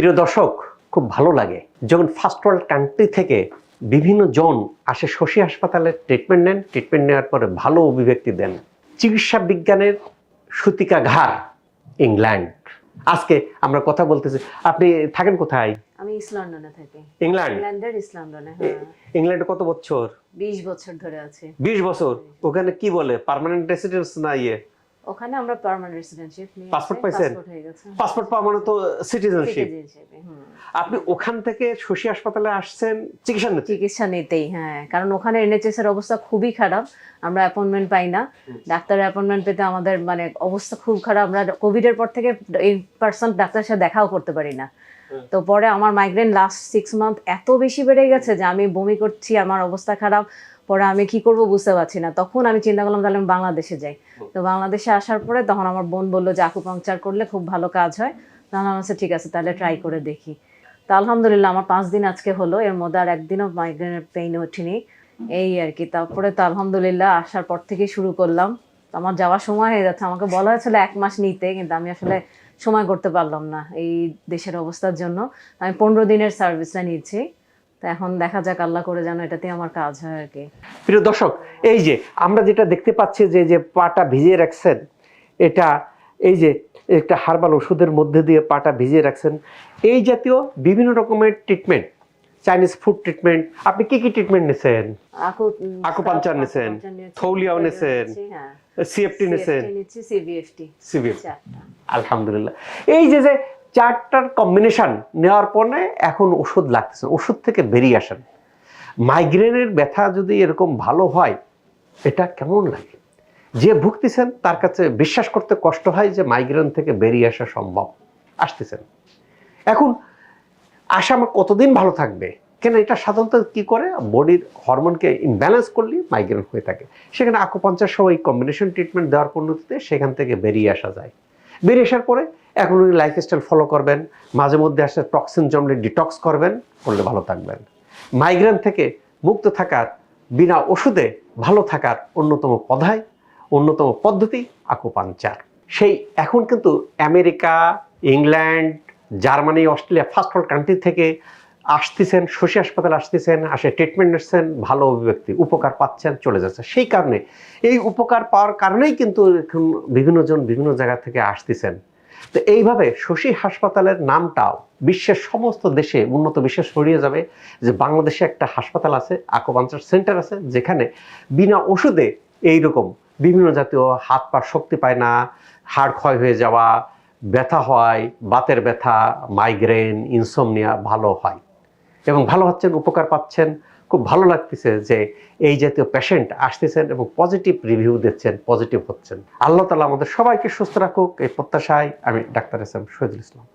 প্রিয় দর্শক খুব ভালো লাগে যখন ফার্স্ট ওয়ার্ল্ড কান্ট্রি থেকে বিভিন্ন জন আসে শশী হাসপাতালে ট্রিটমেন্ট নেন ট্রিটমেন্ট নেওয়ার পরে ভালো অভিব্যক্তি দেন। চিকিৎসা বিজ্ঞানের সূতিকাঘার ইংল্যান্ড। আজকে আমরা কথা বলতেছি আপনি থাকেন কোথায়? আমি ইস্ট লন্ডনে থাকি। ইংল্যান্ড? ইংল্যান্ডের ইস্ট লন্ডনে হ্যাঁ। ইংল্যান্ডে কত বছর? বিশ বছর ধরে আছি। বিশ বছর? ওখানে কি বলে? পার্মানেন্ট রেসিডেন্স না ইয়ে? ওখানে আমরা পার্মানেন্ট রেসিডেন্সিপ নিয়ে Passport পাইছেন? পাসপোর্ট পাসপোর্ট পাওয়া মানে তো সিটিজেনশিপ। আপনি ওখান থেকে শশী হাসপাতালে আসছেন চিকিৎসা নিতে? চিকিৎসা নিতেই হ্যাঁ। কারণ ওখানে এনএচএস এর অবস্থা খুবই খারাপ আমরা অ্যাপয়েন্টমেন্ট পাই না। ডাক্তারের অ্যাপয়েন্টমেন্ট পেতে আমাদের মানে অবস্থা খুব খারাপ। আমরা কোভিড এর পর থেকে ইন পার্সন ডাক্তারের সাথে দেখাও করতে পারি না। তো পরে আমার মাইগ্রেন লাস্ট সিক্স মান্থ এত বেশি বেড়ে গেছে যে আমি বমি করছি আমার অবস্থা খারাপ। পরে আমি কি করব বুঝতে পারছি না। তখন আমি চিন্তা করলাম তাহলে আমি বাংলাদেশে যাই। তো বাংলাদেশে আসার পরে তখন আমার বোন বলল যে আকুপাংচার করলে খুব ভালো কাজ হয়। তখন আমার ঠিক আছে তাহলে ট্রাই করে দেখি। তো আলহামদুলিল্লাহ আমার পাঁচ দিন আজকে হলো এর মধ্যে আর একদিনও মাইগ্রেনের পেইন ওঠেনি। এই আর কি তারপরে তো আলহামদুলিল্লাহ আসার পর থেকে শুরু করলাম। আমার যাওয়ার সময় হয়ে যাচ্ছে আমাকে বলা হয়েছিল এক মাস নিতে কিন্তু আমি আসলে সময় করতে পারলাম না এই দেশের অবস্থার জন্য। আমি পনেরো দিনের সার্ভিসটা নিচ্ছি তো এখন দেখা যাক আল্লাহ করে যেন এটাতে আমার কাজ হয় আর কি। প্রিয় দর্শক এই যে আমরা যেটা দেখতে পাচ্ছি যে যে পাটা ভিজিয়ে রাখছেন এটা এই যে একটা হার্বাল ওষুধের মধ্যে দিয়ে পাটা ভিজিয়ে রাখছেন এই জাতীয় বিভিন্ন রকমের ট্রিটমেন্ট চাইনিজ ফুড ট্রিটমেন্ট আপনি কি কি ট্রিটমেন্ট নিছেন? আকু আকুপাঞ্চার নিছেন, থৌলিয়াও নিছেন, হ্যাঁ সিএফটি নিছেন। নিচ্ছি সিবিএফটি আলহামদুলিল্লাহ। এই যে যে চারটার কম্বিনেশন নেওয়ার পরে এখন ওষুধ লাগতেছে, ওষুধ থেকে বেরিয়ে আসেন। মাইগ্রেনের ব্যথা যদি এরকম ভালো হয়, এটা কেমন লাগে? যে ভুগতেছেন, তার কাছে বিশ্বাস করতে কষ্ট হয় যে মাইগ্রেন থেকে বেরিয়ে আসা সম্ভব। আসতেছেন। এখন আশা আমার কতদিন ভালো থাকবে? কেন এটা সাধারণত কি করে? বডির হরমোনকে ইমব্যালেন্স করলে মাইগ্রেন হয়ে থাকে। সেখানে আকুপঞ্চার সহ এই কম্বিনেশন ট্রিটমেন্ট দেওয়ার পদ্ধতিতে সেখান থেকে বেরিয়ে আসা যায়। বেরিয়ে আসার পরে এখন উনি লাইফস্টাইল ফলো করবেন, মাঝে মধ্যে আসে টক্সিন জমলে ডিটক্স করবেন, করলে ভালো থাকবেন। মাইগ্রেন থেকে মুক্ত থাকার, বিনা ওষুধে ভালো থাকার অন্যতম পধায় অন্যতম পদ্ধতি আকুপাঞ্চার সেই এখন কিন্তু America, England, Germany, Australia first world country থেকে আসতেছেন, শশী হাসপাতালে আসতেছেন, আসে ট্রিটমেন্ট নিচ্ছেন, ভালো অভিব্যক্তি, উপকার পাচ্ছেন, চলে যাচ্ছে। সেই কারণে, এই উপকার পাওয়ার কারণেই কিন্তু এখন বিভিন্ন জন বিভিন্ন জায়গা থেকে আসতেছেন। তো এইভাবে শশী হাসপাতালের নামটাও বিশ্বের সমস্ত দেশে উন্নত বিশ্বে ছড়িয়ে যাবে যে বাংলাদেশে একটা হাসপাতাল আছে আকোপাঞ্চার সেন্টার আছে, যেখানে বিনা ওষুধে এইরকম বিভিন্ন জাতীয় হাত পা শক্তি পায় না, হাড় ক্ষয় হয়ে যাওয়া, ব্যথা হয়, বাতের ব্যথা মাইগ্রেন ইনসোমনিয়া ভালো হয়। এবং ভালো হচ্ছেন, উপকার পাচ্ছেন। খুব ভালো লাগতেছে যে এই জাতীয় পেশেন্ট আসতেছেন এবং পজিটিভ রিভিউ দিচ্ছেন পজিটিভ হচ্ছেন। আল্লাহ তালা আমাদের সবাইকে সুস্থ রাখুক, এই প্রত্যাশায় আমি ডাক্তার এস এম শহীদুল ইসলাম।